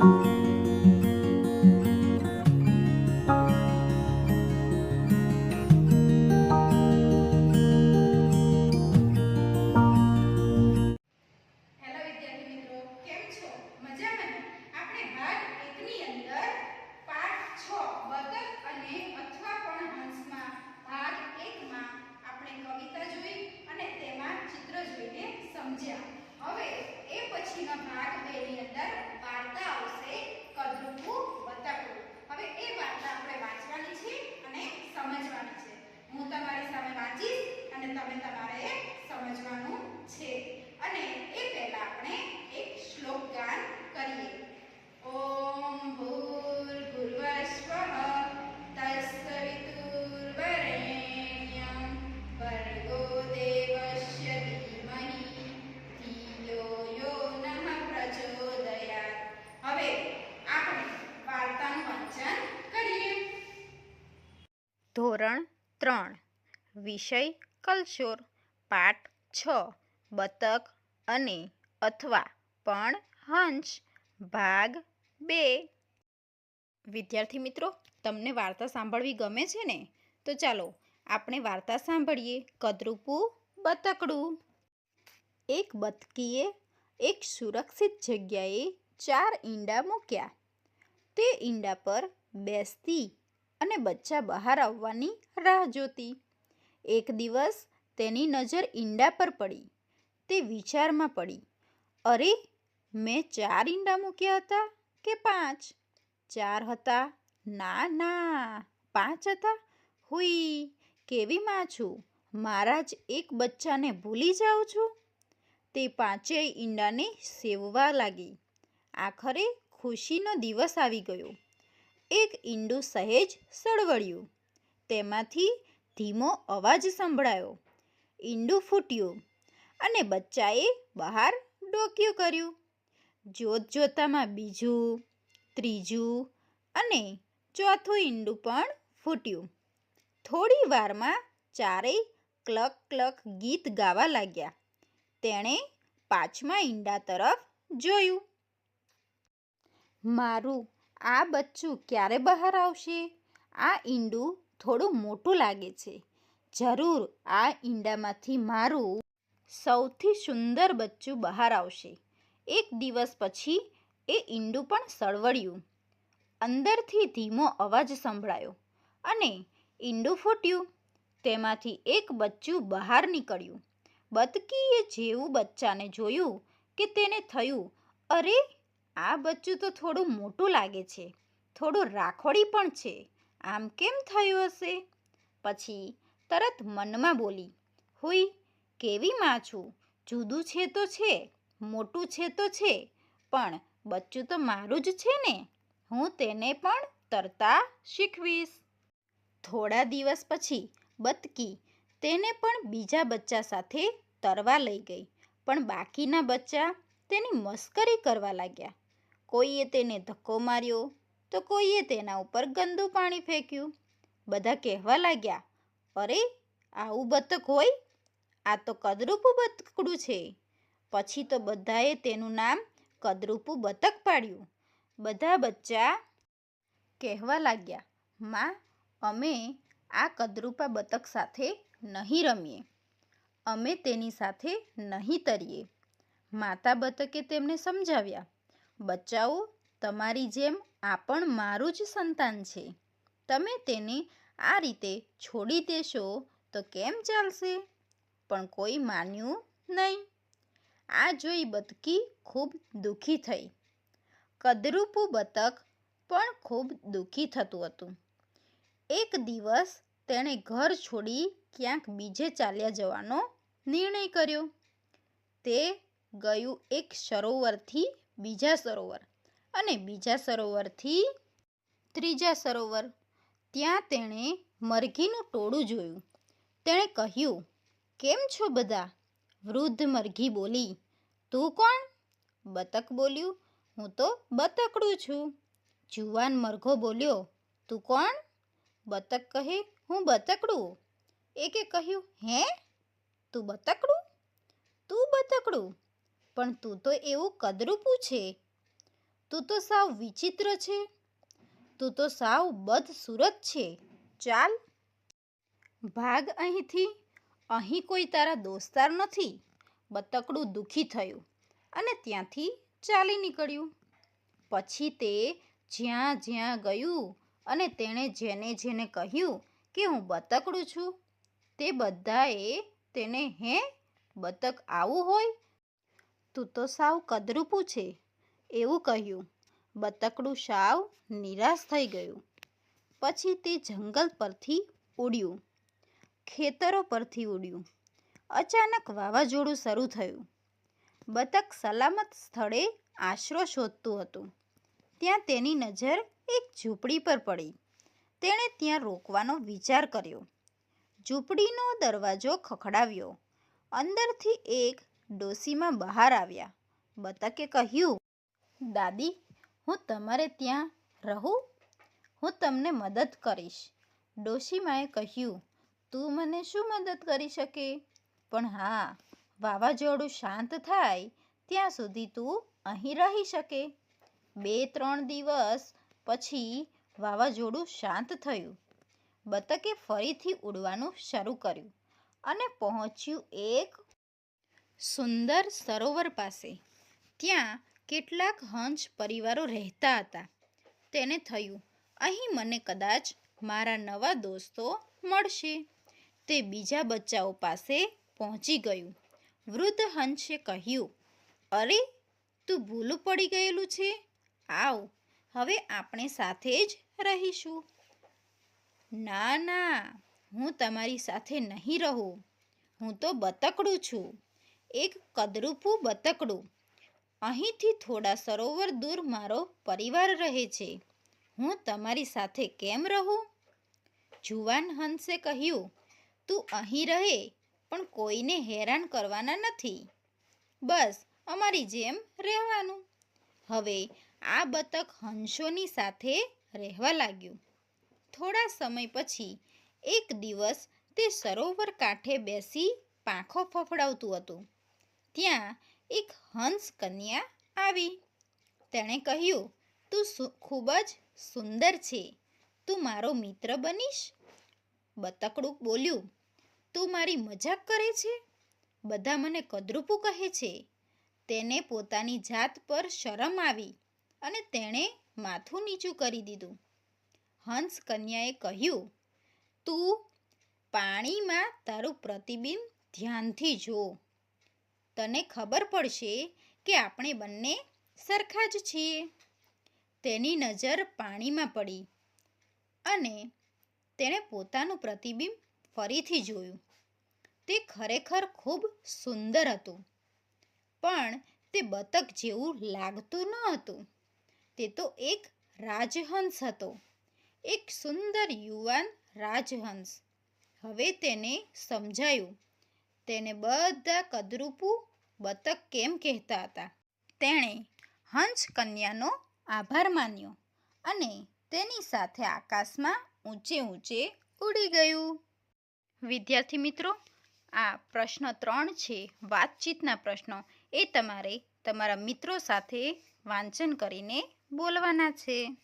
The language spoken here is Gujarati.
સમજ્યા. હવે એ પછીના ભાગ બે ની અંદર વાર્તા આવશે કદરૂપું બતકડું હવે એ વાર્તા આપણે વાંચવાની છે અને સમજવાની છે હું તમારી સામે વાંચીશ અને તમે તમારે સમજવાનું છે અને એ પહેલા આપણે એક શ્લોક ગાન કરીએ ઓમ ભૂર્ભુવસ્વઃ તત્સવિતુર્વરેણ્યં ભર્ગો દેવસ્ય ધીમહિ ધિયો યો નઃ પ્રચોદયાત હવે આપણે વાર્તાનું વાંચન કરીએ ધોરણ ત્રણ. વિષય કલશોર. પાઠ છ. બતક અને અથવા પણ હંસ ભાગ બે. વિદ્યાર્થી મિત્રો, તમને વાર્તા સાંભળવી ગમે છે ને? તો ચાલો આપણે વાર્તા સાંભળીએ. કદરૂપું બતકડું. એક બતકીએ એક સુરક્ષિત જગ્યાએ ચાર ઈંડા મૂક્યા. તે ઈંડા પર બેસતી અને બચ્ચા બહાર આવવાની રાહ જોતી. એક દિવસ તેની નજર ઈંડા પર પડી. તે વિચારમાં પડી, અરે, મેં ચાર ઈંડા મૂક્યા હતા કે પાંચ? ચાર હતા? ના ના, પાંચ હતા? હુઈ, કેવી માં છું? મારા જ એક બચ્ચાને ભૂલી જાઉં છું? તે પાંચેય ઈંડાને સેવવા લાગી. આખરે ખુશીનો દિવસ આવી ગયો. એક ઈંડું સહેજ સળવળ્યું. તેમાંથી ધીમો અવાજ સંભળાયો. ઈંડું ફૂટ્યું અને બચ્ચાએ બહાર ડોક્યું કર્યું. જોત જોતામાં બીજું, ત્રીજું અને ચોથું ઈંડું પણ ફૂટ્યું. થોડી વારમાં ચારેય ક્લક ક્લક ગીત ગાવા લાગ્યા. તેણે પાંચમા ઈંડા તરફ જોયું. મારું આ બચ્ચું ક્યારે બહાર આવશે? આ ઈંડું થોડું મોટું લાગે છે. જરૂર આ ઈંડામાંથી મારું સૌથી સુંદર બચ્ચું બહાર આવશે. એક દિવસ પછી એ ઈંડું પણ સળવળ્યું. અંદરથી ધીમો અવાજ સંભળાયો અને ઈંડું ફૂટ્યું. તેમાંથી એક બચ્ચું બહાર નીકળ્યું. બતકીએ જેવું બચ્ચાને જોયું કે તેને થયું, અરે આ બચ્ચું તો થોડું મોટું લાગે છે. થોડું રાખોડી પણ છે. આમ કેમ થયું હશે? પછી તરત મનમાં બોલી, હુઈ, કેવી માં છું? જુદું છે તો છે, મોટું છે તો છે, પણ બચ્ચું તો મારું જ છે ને. હું તેને પણ તરતા શીખવીશ. થોડા દિવસ પછી બતકી તેને પણ બીજા બચ્ચા સાથે તરવા લઈ ગઈ. પણ બાકીના બચ્ચા તેની મસ્કરી કરવા લાગ્યા. કોઈએ તેને ધક્કો માર્યો તો કોઈએ તેના ઉપર ગંદુ પાણી ફેંક્યું. બધા કહેવા લાગ્યા, અરે, આવું બતક હોય? આ તો કદરૂપું બતકડું છે. પછી તો બધાએ તેનું નામ કદરૂપું બતક પાડ્યું. બધા બચ્ચા કહેવા લાગ્યા, માં, અમે આ કદરૂપા બતક સાથે નહીં રમીએ. અમે તેની સાથે નહીં તરીએ. માતા બતકે તેમને સમજાવ્યા બચ્ચાઓ તમારી જેમ આ પણ મારું જ સંતાન છે. તમે તેને આ રીતે છોડી દેશો તો કેમ ચાલશે? પણ કોઈ માન્યું નહીં. આ જોઈ બતકી ખૂબ દુઃખી થઈ. કદરૂપું બતક પણ ખૂબ દુઃખી થતું હતું. એક દિવસ તેણે ઘર છોડી ક્યાંક બીજે ચાલ્યા જવાનો નિર્ણય કર્યો. તે ગયું એક સરોવરથી બીજા સરોવર અને બીજા સરોવરથી ત્રીજા સરોવર. ત્યાં તેણે મરઘીનું ટોળું જોયું. તેણે કહ્યું, કેમ છો બધા? વૃદ્ધ મરઘી બોલી, તું કોણ? બતક બોલ્યું, હું તો બતકડું છું. જુવાન મરઘો બોલ્યો, તું કોણ? બતક કહે, હું બતકડું. એકે કહ્યું, હે? તું બતકડું? તું બતકડું. પણ તું તો એવું કદરૂપું છે. તું તો સાવ વિચિત્ર છે. તું તો સાવ બદસુરત છે. ચાલ. ભાગ અહીંથી. અહીં કોઈ તારા દોસ્તાર નથી. બતકડું દુઃખી થયું અને ત્યાંથી ચાલી નીકળ્યું. પછી તે જ્યાં જ્યાં ગયું અને તેણે જેને જેને કહ્યું કે હું બતકડું છું, તે બધાએ તેને, હે, બતક આવું હોય તું તો સાવ કદરૂપું છે. એવું કહ્યું. બતકડું સાવ નિરાશ થઈ ગયું. પછી તે જંગલ પરથી ઉડ્યું. ખેતરો પરથી ઉડ્યું. અચાનક વાવાઝોડું શરૂ થયું. બતક સલામત સ્થળે આશરો શોધતું હતું. ત્યાં તેની નજર એક ઝૂંપડી પર પડી. તેણે ત્યાં રોકવાનો વિચાર કર્યો. ઝૂંપડીનો દરવાજો ખખડાવ્યો. અંદરથી એક ડોસીમાં બહાર આવ્યા. બતકે કહ્યું, દાદી, હું તમારે ત્યાં રહું? હું તમને મદદ કરીશ. ડોશીમાએ કહ્યું, તું મને શું મદદ કરી શકે? પણ હા, વાવાઝોડું શાંત થાય, ત્યાં સુધી તું અહીં રહી શકે. બે ત્રણ દિવસ પછી વાવાઝોડું શાંત થયું. બતકે ફરીથી ઉડવાનું શરૂ કર્યું અને પહોંચ્યું એક સુંદર સરોવર પાસે. ત્યાં કેટલાક હંસ પરિવારો રહેતા હતા. તેને થયું, અહીં મને કદાચ મારા નવા દોસ્તો મળશે. તે બીજા બચ્ચાઓ પાસે પહોંચી ગયું. વૃદ્ધ હંસે કહ્યું, અરે, તું ભૂલું પડી ગયેલું છે? આવ, હવે આપણે સાથે જ રહીશું. ના ના, હું તમારી સાથે નહીં રહું. હું તો બતકડું છું. એક કદરૂપું બતકડું. અહીંથી થોડા સરોવર દૂર મારો પરિવાર રહે છે. હું તમારી સાથે કેમ રહું? જુવાન હંસે કહ્યું, તું અહીં રહે, પણ કોઈને હેરાન કરવાના નથી. બસ, અમારી જેમ રહેવાનું. હવે આ બતક હંસોની સાથે રહેવા લાગ્યું. થોડા સમય પછી એક દિવસ તે સરોવર કાંઠે બેસી પાંખો ફફડાવતું હતું. ત્યાં એક હંસ કન્યા આવી. તેણે કહ્યું, તું ખૂબ જ સુંદર છે. તું મારો મિત્ર બનીશ. બતકડું બોલ્યું, તું મારી મજાક કરે છે? બધા મને કદરૂપું કહે છે. તેને પોતાની જાત પર શરમ આવી અને તેણે માથું નીચું કરી દીધું. હંસ કન્યાએ કહ્યું, તું પાણીમાં તારું પ્રતિબિંબ ધ્યાનથી જો. તને ખબર પડશે કે આપણે બંને સરખા જ છીએ. તેની નજર પાણીમાં પડી અને તેણે પોતાનું પ્રતિબિંબ ફરીથી જોયું. તે ખરેખર ખૂબ સુંદર હતું, પણ તે બતક જેવું લાગતું ન હતું. તે તો એક રાજહંસ હતો, એક સુંદર યુવાન રાજહંસ. હવે તેને સમજાયું. તેને બધા કદરૂપું બતક કેમ કહેતા હતા? તેણે હંસ કન્યાનો આભાર માન્યો અને તેની સાથે આકાશમાં ઊંચે ઊંચે ઉડી ગયું. વિદ્યાર્થી મિત્રો, આ પ્રશ્ન ત્રણ છે. વાતચીતના પ્રશ્નો. એ તમારે તમારા મિત્રો સાથે વાંચન કરીને બોલવાના છે.